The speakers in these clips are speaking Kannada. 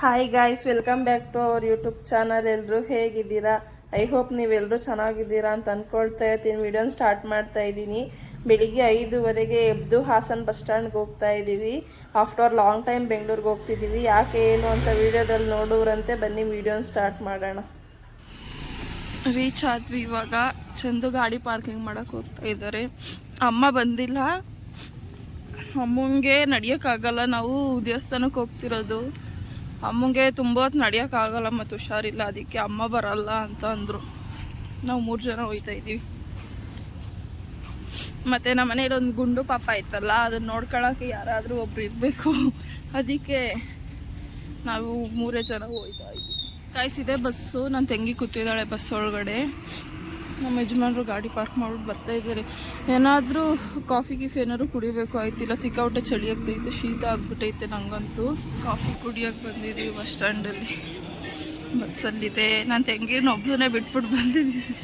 Hi guys welcome back to our YouTube channel ಎಲ್ಲರೂ ಹೇಗಿದ್ದೀರಾ? ಐ ಹೋಪ್ ನೀವೆಲ್ಲರೂ ಚೆನ್ನಾಗಿದ್ದೀರಾ ಅಂತ ಅಂದ್ಕೊಳ್ತಾ ಇರ್ತೀನಿ. ವಿಡಿಯೋನ ಸ್ಟಾರ್ಟ್ ಮಾಡ್ತಾ ಇದ್ದೀನಿ. ಬೆಳಿಗ್ಗೆ ಐದುವರೆಗೆ ಎದ್ದು ಹಾಸನ್ ಬಸ್ ಸ್ಟ್ಯಾಂಡ್ಗೆ ಹೋಗ್ತಾ ಇದ್ದೀವಿ. ಆಫ್ಟರ್ ಲಾಂಗ್ ಟೈಮ್ ಬೆಂಗಳೂರಿಗೆ ಹೋಗ್ತಿದ್ದೀವಿ. ಯಾಕೆ, ಏನು ಅಂತ ವಿಡಿಯೋದಲ್ಲಿ ನೋಡೋರಂತೆ ಬನ್ನಿ ವಿಡಿಯೋನ ಸ್ಟಾರ್ಟ್ ಮಾಡೋಣ. ರೀಚ್ ಆದ್ವಿ ಇವಾಗ. ಚಂದು ಗಾಡಿ ಪಾರ್ಕಿಂಗ್ ಮಾಡೋಕೆ ಹೋಗ್ತಾ ಇದ್ದಾರೆ. ಅಮ್ಮ ಬಂದಿಲ್ಲ. ಅಮ್ಮಂಗೆ ನಡಿಯೋಕ್ಕಾಗಲ್ಲ. ನಾವು ದೇವಸ್ಥಾನಕ್ಕೆ ಹೋಗ್ತಿರೋದು. ಅಮ್ಮಂಗೆ ತುಂಬ ಹೊತ್ತು ನಡೆಯೋಕ್ಕಾಗಲ್ಲ ಮತ್ತು ಹುಷಾರಿಲ್ಲ, ಅದಕ್ಕೆ ಅಮ್ಮ ಬರಲ್ಲ ಅಂತ ಅಂದರು. ನಾವು ಮೂರು ಜನ ಹೋಗ್ತಾ ಇದ್ದೀವಿ. ಮತ್ತು ನಮ್ಮ ಮನೇಲಿ ಒಂದು ಗುಂಡು ಪಾಪ ಇತ್ತಲ್ಲ, ಅದನ್ನ ನೋಡ್ಕೊಳಕ್ಕೆ ಯಾರಾದರೂ ಒಬ್ರು ಇರಬೇಕು. ಅದಕ್ಕೆ ನಾವು ಮೂರೇ ಜನ ಹೋಗ್ತಾ ಇದ್ದೀವಿ. ಕಾಯಿಸಿದೆ ಬಸ್ಸು. ನನ್ನ ತಂಗಿ ಕೂತಿದ್ದಾಳೆ ಬಸ್ ಒಳಗಡೆ. ನಮ್ಮ ಯಜಮಾನರು ಗಾಡಿ ಪಾರ್ಕ್ ಮಾಡ್ಬಿಟ್ಟು ಬರ್ತಾ ಇದ್ದಾರೆ. ಏನಾದರೂ ಕಾಫಿ, ಗೀಫಿ ಏನಾದ್ರು ಕುಡಿಬೇಕು ಆಯ್ತಿಲ್ಲ. ಸಿಕ್ಕಾಪಟ್ಟೆ ಚಳಿ ಆಗ್ತೈತೆ, ಶೀತ ಆಗ್ಬಿಟ್ಟೈತೆ ನಂಗಂತೂ. ಕಾಫಿ ಕುಡಿಯೋಕೆ ಬಂದಿದ್ದೀವಿ ಬಸ್ ಸ್ಟ್ಯಾಂಡಲ್ಲಿ. ಬಸ್ಸಲ್ಲಿದೆ ನಾನು ತೆಂಗಿನ ಒಬ್ಬನೇ ಬಿಟ್ಬಿಟ್ಟು ಬಂದಿದ್ದೀನಿ.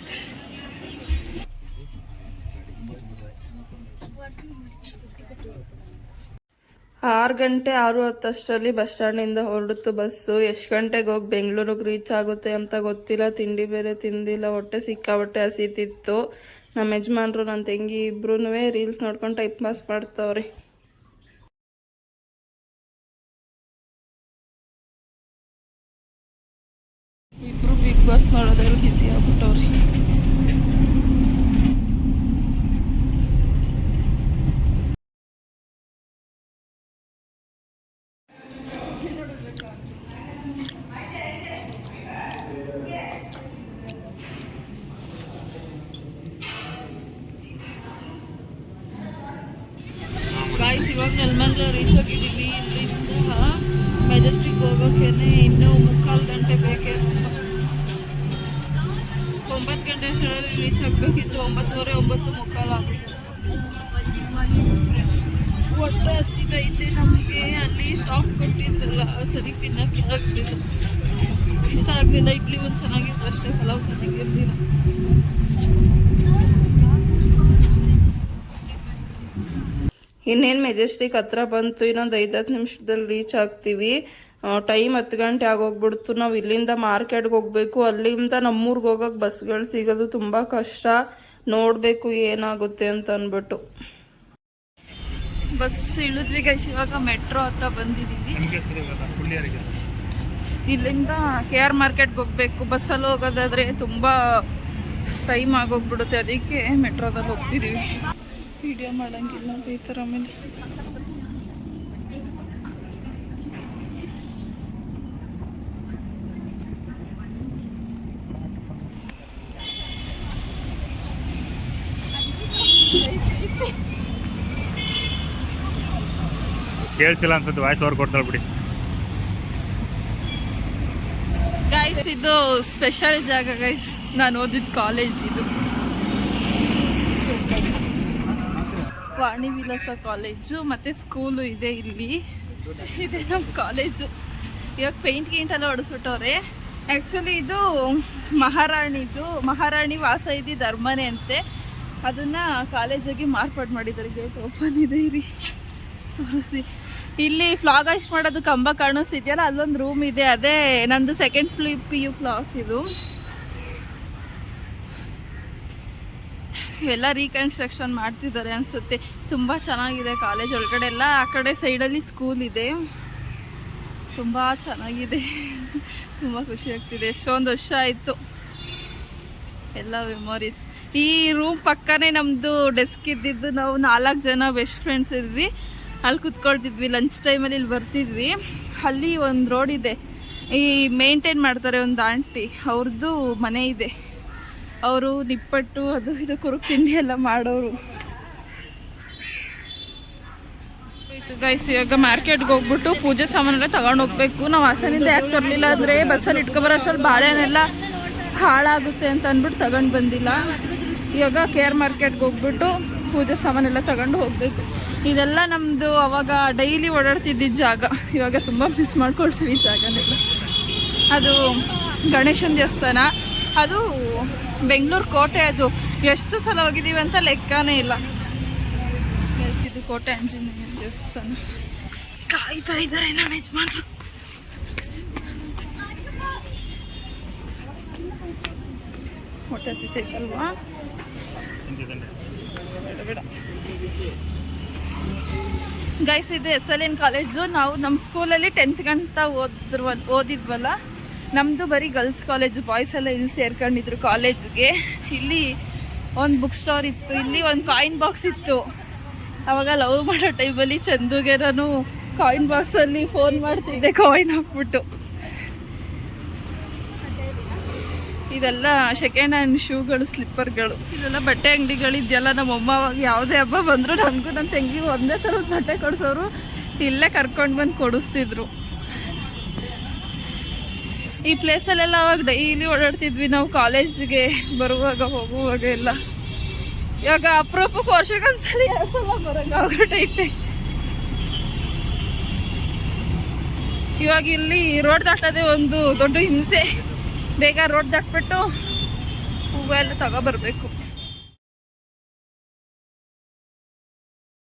ಆರು ಗಂಟೆ ಆರು ಹತ್ತಷ್ಟರಲ್ಲಿ ಬಸ್ ಸ್ಟ್ಯಾಂಡಿಂದ ಹೊರಡುತ್ತು ಬಸ್ಸು. ಎಷ್ಟು ಗಂಟೆಗೆ ಹೋಗಿ ಬೆಂಗಳೂರಿಗೆ ರೀಚ್ ಆಗುತ್ತೆ ಅಂತ ಗೊತ್ತಿಲ್ಲ. ತಿಂಡಿ ಬೇರೆ ತಿಂದಿಲ್ಲ. ಹೊಟ್ಟೆ ಸಿಕ್ಕಾಬಟ್ಟೆ ಹಸಿತಿತ್ತು. ನಮ್ಮ ಯಜಮಾನ್ರು, ನನ್ನ ತಂಗಿ ಇಬ್ಬರೂ ರೀಲ್ಸ್ ನೋಡ್ಕೊಂಡು ಟೈಪ್ ಪಾಸ್ ಮಾಡ್ತಾವ್ರೆ. ಇಬ್ರು ಬಿಗ್ ಬಾಸ್ ನೋಡೋದ್ರಲ್ಲಿ ಬಿಸಿ ಆಗ್ಬಿಟ್ಟವ್ರಿ. ಗಾಯ್ಸ್ ಇವಾಗ ನೆಲಮಂಗ್ಲ ರೀಚ್ ಆಗಿದ್ದೀವಿ ಇಲ್ಲಿಂದ ಮೆಜೆಸ್ಟಿಕ್ ಹೋಗೋಕ್ಕೇನೆ ಇನ್ನೂ ಮುಕ್ಕಾಲು ಗಂಟೆ ಬೇಕೇ. ಒಂಬತ್ತು ಗಂಟೆ ಅಷ್ಟರಲ್ಲಿ ರೀಚ್ ಆಗಬೇಕಿತ್ತು. ಒಂಬತ್ತುವರೆ, ಒಂಬತ್ತು ಮುಕ್ಕಾಲು ಆಗಿದೆ ಹೊಟ್ಟೆ ಹಸಿಗೈತೆ ನಮಗೆ ಅಲ್ಲಿ ಸ್ಟಾಪ್ ಕೊಟ್ಟಿದ್ದಿಲ್ಲ ಸರಿ ತಿನ್ನಕ್ಕೆ ಆಗಲಿಲ್ಲ ಇಷ್ಟ ಆಗಲಿಲ್ಲ, ಇಡ್ಲಿ ಒಂದು ಚೆನ್ನಾಗಿತ್ತು ಅಷ್ಟೇ, ಪಲಾವ್ ಚೆನ್ನಾಗಿರಲಿಲ್ಲ ಇನ್ನೇನು ಮೆಜೆಸ್ಟಿಕ್ ಹತ್ರ ಬಂತು, ಇನ್ನೊಂದು ಐದತ್ತು ನಿಮಿಷದಲ್ಲಿ ರೀಚ್ ಆಗ್ತೀವಿ. ಟೈಮ್ ಹತ್ತು ಗಂಟೆ ಆಗೋಗ್ಬಿಡ್ತು. ನಾವು ಇಲ್ಲಿಂದ ಮಾರ್ಕೆಟ್ಗೆ ಹೋಗ್ಬೇಕು, ಅಲ್ಲಿಂದ ನಮ್ಮೂರಿಗೆ ಹೋಗೋಕೆ ಬಸ್ಗಳು ಸಿಗೋದು ತುಂಬ ಕಷ್ಟ. ನೋಡಬೇಕು ಏನಾಗುತ್ತೆ ಅಂತ ಅಂದ್ಬಿಟ್ಟು ಬಸ್ ಇಳಿದ್ವಿ ಗೈಸ್ ಇವಾಗ ಮೆಟ್ರೋ ಹತ್ರ ಬಂದಿದ್ದೀವಿ ಇಲ್ಲಿಂದ ಕೆ ಆರ್ ಮಾರ್ಕೆಟ್ಗೆ ಹೋಗ್ಬೇಕು. ಬಸ್ಸಲ್ಲಿ ಹೋಗೋದಾದ್ರೆ ತುಂಬ ಟೈಮ್ ಆಗೋಗ್ಬಿಡುತ್ತೆ. ಅದಕ್ಕೆ ಮೆಟ್ರೋದಲ್ಲಿ ಹೋಗ್ತಿದ್ದೀವಿ ವಿಡಿಯೋ ಮಾಡಂಗಿಲ್ಲ ಥರ ಆಮೇಲೆ ಕೇಳಿಸಿಲ್ಲ ಅನ್ಸುತ್ತೆ ವಾಯ್ಸ್ ಓವರ್ ಕೊಡ್ತಾಳೆ ಬಿಡಿ. ಗೈಸ್ ಇದು ಸ್ಪೆಷಲ್ ಜಾಗ ಗೈಸ್ ನಾನು ಓದಿದ ಕಾಲೇಜ್ ಇದು. ವಾಣಿ ವಿಲಾಸ ಕಾಲೇಜು ಮತ್ತು ಸ್ಕೂಲು ಇದೆ ಇಲ್ಲಿ. ಇದೆ ನಮ್ಮ ಕಾಲೇಜು ಇವಾಗ ಪೇಂಟ್ ಗೇಂಟ್ ಎಲ್ಲ ಹೊಡೆಸ್ಬಿಟ್ಟವ್ರೆ. ಆ್ಯಕ್ಚುಲಿ ಇದು ಮಹಾರಾಣಿದು, ಮಹಾರಾಣಿ ವಾಸ ಇದೆ ಧರ್ಮನೆ ಅಂತೆ. ಅದನ್ನು ಕಾಲೇಜಾಗಿ ಮಾರ್ಪಾಡು ಮಾಡಿದ್ದಾರೆ. ಗೇಟ್ ಓಪನ್ ಇದೆ ಇರಿ ತೋರಿಸ್ತಿ ಇಲ್ಲಿ ಫ್ಲಾಗ್ ಅಷ್ಟು ಮಾಡೋದು ಕಂಬ ಕಾಣಿಸ್ತಿದ್ಯಲ್ಲ, ಅಲ್ಲೊಂದು ರೂಮ್ ಇದೆ, ಅದೇ ನಂದು second floor P U blocks ಇದು. ಇವೆಲ್ಲ ರೀಕನ್ಸ್ಟ್ರಕ್ಷನ್ ಮಾಡ್ತಿದ್ದಾರೆ ಅನಿಸುತ್ತೆ. ತುಂಬ ಚೆನ್ನಾಗಿದೆ ಕಾಲೇಜ್ ಒಳಗಡೆ ಎಲ್ಲ, ಆ ಕಡೆ ಸೈಡಲ್ಲಿ ಸ್ಕೂಲ್ ಇದೆ. ತುಂಬ ಚೆನ್ನಾಗಿದೆ. ತುಂಬ ಖುಷಿ ಆಗ್ತಿದೆ. ಎಷ್ಟೊಂದು ವರ್ಷ ಆಯಿತು. ಎಲ್ಲ ಮೆಮೊರೀಸ್ ಈ ರೂಮ್ ಪಕ್ಕನೇ ನಮ್ಮದು ಡೆಸ್ಕ್ ಇದ್ದಿದ್ದು ನಾವು ನಾಲ್ಕು ಜನ ಬೆಸ್ಟ್ ಫ್ರೆಂಡ್ಸ್ ಇದ್ವಿ. ಅಲ್ಲಿ ಕುತ್ಕೊಳ್ತಿದ್ವಿ ಲಂಚ್ ಟೈಮಲ್ಲಿ ಇಲ್ಲಿ ಬರ್ತಿದ್ವಿ. ಅಲ್ಲಿ ಒಂದು ರೋಡ್ ಇದೆ. ಈ ಮೇಂಟೈನ್ ಮಾಡ್ತಾರೆ ಒಂದು ಆಂಟಿ ಅವ್ರದ್ದು ಮನೆ ಇದೆ. ಅವರು ನಿಪ್ಪಟ್ಟು, ಅದು ಇದು ಕುರುಕ್ ತಿಂಡಿ ಎಲ್ಲ ಮಾಡೋರು. ಇತ್ತು ಗೈಸ್ ಇವಾಗ ಮಾರ್ಕೆಟ್ಗೆ ಹೋಗ್ಬಿಟ್ಟು ಪೂಜೆ ಸಾಮಾನೆಲ್ಲ ತಗೊಂಡು ಹೋಗ್ಬೇಕು. ನಾವು ಹಾಸನಿಂದ ಯಾಕೆ ತರಲಿಲ್ಲ ಅಂದರೆ ಬಸ್ಸಲ್ಲಿ ಇಟ್ಕೊಬರೋ ಅಷ್ಟರಲ್ಲಿ ಬಾಳೆಹಣ್ಣೆಲ್ಲ ಹಾಳಾಗುತ್ತೆ ಅಂತ ಅಂದ್ಬಿಟ್ಟು ತಗೊಂಡು ಬಂದಿಲ್ಲ. ಇವಾಗ ಕೇರ್ ಮಾರ್ಕೆಟ್ಗೆ ಹೋಗ್ಬಿಟ್ಟು ಪೂಜೆ ಸಾಮಾನೆಲ್ಲ ತಗೊಂಡು ಹೋಗಬೇಕು. ಇದೆಲ್ಲ ನಮ್ಮದು ಅವಾಗ ಡೈಲಿ ಓಡಾಡ್ತಿದ್ದಿದ್ದ ಜಾಗ. ಇವಾಗ ತುಂಬ ಮಿಸ್ ಮಾಡ್ಕೊಳ್ತೀವಿ ಜಾಗನೆಲ್ಲ. ಅದು ಗಣೇಶನ ದೇವಸ್ಥಾನ. ಅದು ಬೆಂಗಳೂರು ಕೋಟೆ ಅದು. ಎಷ್ಟು ಸಲ ಹೋಗಿದ್ದೀವಿ ಅಂತ ಲೆಕ್ಕನೇ ಇಲ್ಲ. ಇದು ಕೋಟೆ ಆಂಜನೇಯ ದೇವಸ್ಥಾನ. ಕಾಯ್ತಾ ಇದ್ದಾರೆ ನಮ್ಮ ಯಜಮಾನರು. ಹೊಟ್ಟೆ ಸಿಗ್ತೈತಲ್ವಾ ಗೈಸ್ ಇದು ಎಸ್ ಎಲ್ ಎನ್ ಕಾಲೇಜು ನಾವು ನಮ್ಮ ಸ್ಕೂಲಲ್ಲಿ ಟೆಂತ್ ಗಂಟ ಓದಿರುವ ಓದಿದ್ವಲ್ಲ? ನಮ್ಮದು ಬರೀ ಗರ್ಲ್ಸ್ ಕಾಲೇಜು ಬಾಯ್ಸ್ ಎಲ್ಲ ಇಲ್ಲಿ ಸೇರ್ಕೊಂಡಿದ್ರು ಕಾಲೇಜ್ಗೆ ಇಲ್ಲಿ ಒಂದು ಬುಕ್ ಸ್ಟೋರ್ ಇತ್ತು. ಇಲ್ಲಿ ಒಂದು ಕಾಯಿನ್ ಬಾಕ್ಸ್ ಇತ್ತು. ಅವಾಗ ಲವ್ ಮಾಡೋ ಟೈಮಲ್ಲಿ ಚಂದುಗೆರನು ಕಾಯಿನ್ ಬಾಕ್ಸಲ್ಲಿ ಫೋನ್ ಮಾಡ್ತಿದ್ದೆ ಕಾಯಿನ್ ಹಾಕ್ಬಿಟ್ಟು. ಇದೆಲ್ಲ ಸೆಕೆಂಡ್ ಹ್ಯಾಂಡ್ ಶೂಗಳು ಸ್ಲಿಪ್ಪರ್ಗಳು ಇದೆಲ್ಲ ಬಟ್ಟೆ ಅಂಗಡಿಗಳು ಇದೆಯಲ್ಲ ನಮ್ಮಮ್ಮ ಯಾವುದೇ ಹಬ್ಬ ಬಂದರೂ ನನಗೂ ನನ್ನ ತಂಗಿಗೂ ಒಂದೇ ಥರದ ಬಟ್ಟೆ ಕೊಡಿಸೋರು ಇಲ್ಲೇ ಕರ್ಕೊಂಡು ಬಂದು ಕೊಡಿಸ್ತಿದ್ರು. ಈ ಪ್ಲೇಸಲ್ಲೆಲ್ಲ ಅವಾಗ ಡೈಲಿ ಓಡಾಡ್ತಿದ್ವಿ ನಾವು ಕಾಲೇಜಿಗೆ ಬರುವಾಗ, ಹೋಗುವಾಗ ಎಲ್ಲ. ಇವಾಗ ಅಪರೂಪಕ್ಕೆ ವರ್ಷಕ್ಕೊಂದ್ಸಲಿ ಸಲ ಬರೋಂಗಾಗ್ಬಿಟ್ಟೈತೆ ಇವಾಗ ಇಲ್ಲಿ ರೋಡ್ ದಾಟೋದೇ ಒಂದು ದೊಡ್ಡ ಹಿಂಸೆ. ಬೇಗ ರೋಡ್ ದಟ್ಬಿಟ್ಟು ಹೂವೆಲ್ಲ ತಗೋ ತಗೊಬರ್ಬೇಕು.